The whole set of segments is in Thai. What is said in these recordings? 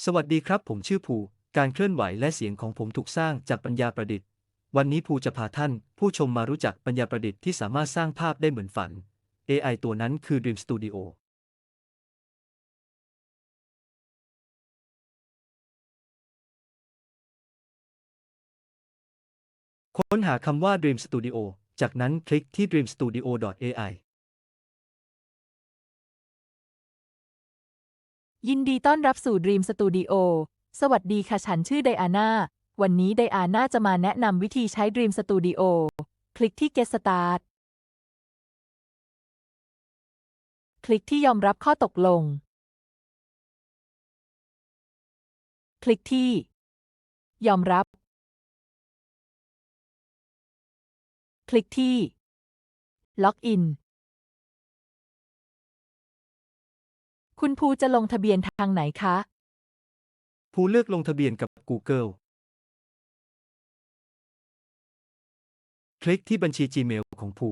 สวัสดีครับ ผมชื่อภูการเคลื่อนไหวและเสียงของผมถูกสร้างจากปัญญาประดิษฐ์ วันนี้ภูจะพาท่าน ผู้ชมมารู้จักปัญญาประดิษฐ์ที่สามารถสร้างภาพได้เหมือนฝัน AI ตัวนั้นคือ Dream Studio ค้นหาคำว่า Dream Studio จากนั้นคลิกที่ dreamstudio.ai ยินดีต้อนรับสู่ Dream Studio สวัสดีค่ะ ฉันชื่อไดอาน่า วันนี้ไดอาน่าจะมาแนะนำวิธีใช้ Dream Studio คลิกที่ Get Start คลิกที่ยอมรับข้อตกลง คลิกที่ ยอมรับ คลิกที่ล็ คุณภูจะลงทะเบียนทางไหนคะผู้เลือกลงทะเบียนกับ Google คลิกที่บัญชี Gmail ของภู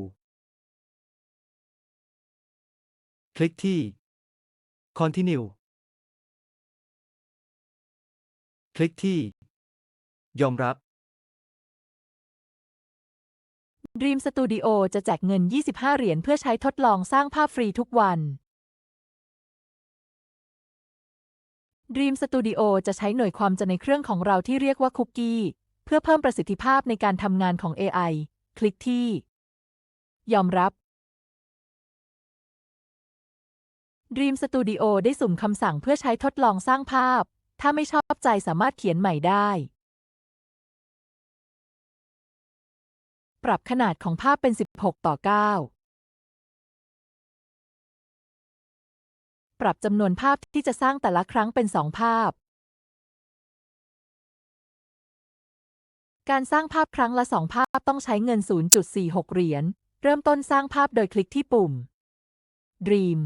คลิกที่ Continue คลิกที่ ยอมรับ Dream Studio จะแจกเงิน 25 เหรียญเพื่อใช้ทดลองสร้างภาพฟรีทุกวัน Dream Studio จะใช้หน่วยความจำในเครื่องของเราที่เรียกว่าคุกกี้ เพื่อเพิ่มประสิทธิภาพในการทำงานของ AI คลิกที่ ยอมรับ Dream Studio ได้สุ่มคำสั่งเพื่อใช้ทดลองสร้างภาพ ถ้าไม่ชอบใจสามารถเขียนใหม่ได้ ปรับขนาดของภาพเป็น 16 ต่อ 9 ปรับจำนวนภาพที่จะสร้างแต่ละครั้งเป็น2ภาพ การสร้างภาพครั้งละ2ภาพต้องใช้เงิน 0.46 เหรียญ เริ่มต้นสร้างภาพโดยคลิกที่ปุ่ม Dream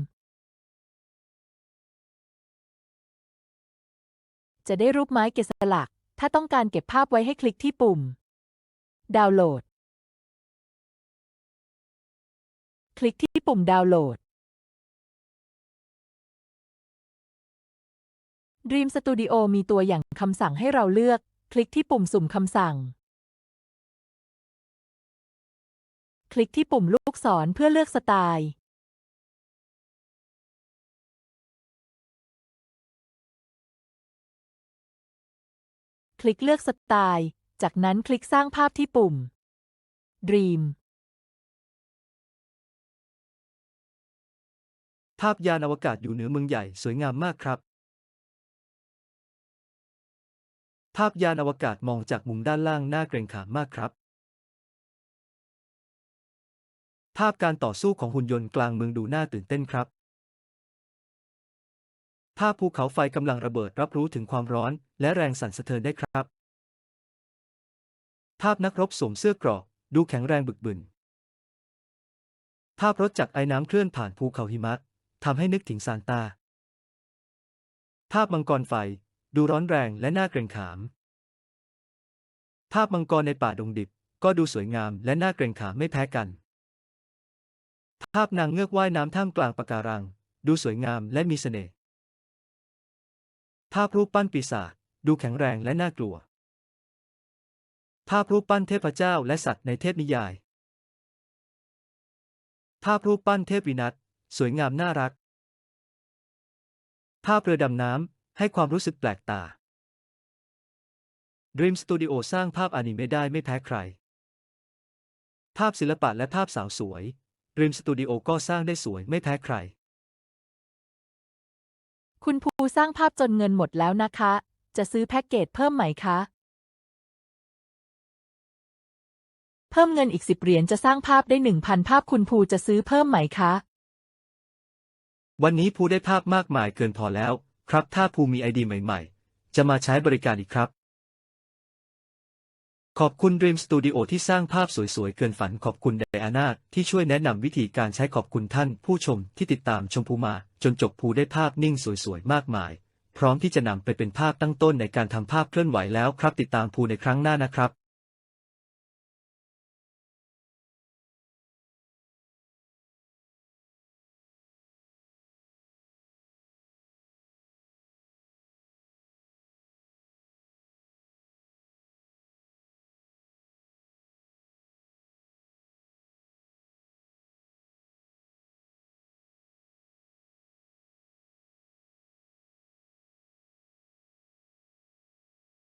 จะได้รูปไม้เกะสลัก ถ้าต้องการเก็บภาพไว้ให้คลิกที่ปุ่ม ดาวน์โหลด คลิกที่ปุ่มดาวน์โหลด Dream Studio มีตัวอย่างคำสั่งให้เราเลือก คลิกที่ปุ่มสุ่มคำสั่ง คลิกที่ปุ่มลูกศรเพื่อเลือกสไตล์ คลิกเลือกสไตล์ จากนั้นคลิกสร้างภาพที่ปุ่ม Dream ภาพยานอวกาศอยู่เหนือเมืองใหญ่สวยงามมากครับ ภาพยานอวกาศมองจากมุมด้านล่างน่าเกรงขามมากครับ ภาพการต่อสู้ของหุ่นยนต์กลางเมืองดูน่าตื่นเต้นครับ ภาพภูเขาไฟกำลังระเบิดรับรู้ถึงความร้อน และแรงสั่นสะเทือนได้ครับ ภาพนักรบสวมเสื้อเกราะดูแข็งแรงบึกบึน ภาพรถจักรไอ้น้ำเคลื่อนผ่านภูเขาหิมะทำให้นึกถึงซานตา ภาพมังกรไฟ ดูร้อนแรงและน่าเกรงขาม ภาพมังกรในป่าดงดิบ ก็ดูสวยงามและน่าเกรงขามไม่แพ้กัน ภาพนางเงือกว่ายน้ำท่ามกลางปะการัง ดูสวยงามและมีเสน่ห์ ภาพรูปปั้นปีศาจดูแข็งแรงและน่ากลัว ภาพรูปปั้นเทพเจ้าและสัตว์ในเทพนิยาย ภาพรูปปั้นเทพวินัทสวยงามน่ารัก ภาพเรือดำน้ำ ให้ความรู้สึกแปลกตา Dream Studio สร้างภาพอนิเมะได้ไม่แพ้ใคร ภาพศิลปะและภาพสาวสวย Dream Studio ก็สร้างได้สวยไม่แพ้ใคร คุณภูสร้างภาพจนเงินหมดแล้วนะคะ จะซื้อแพ็กเกจเพิ่มไหมคะ เพิ่มเงินอีก10เหรียญจะสร้างภาพได้1,000ภาพคุณภูจะซื้อเพิ่มไหมคะ วันนี้ภูได้ภาพมากมายเกินพอแล้ว ครับถ้าภูมีไอเดียใหม่ๆ จะมาใช้บริการอีกครับ ขอบคุณ Dream Studio ที่สร้างภาพสวยๆ เกินฝันขอบคุณไดอาน่าที่ช่วยแนะนำวิธีการใช้ขอบคุณท่านผู้ชมที่ติดตามชมภูมาจนจบภูได้ภาพนิ่งสวยๆ มากมาย พร้อมที่จะนำไปเป็นภาพตั้งต้นในการทำภาพเคลื่อนไหวแล้วครับติดตามภูในครั้งหน้านะครับ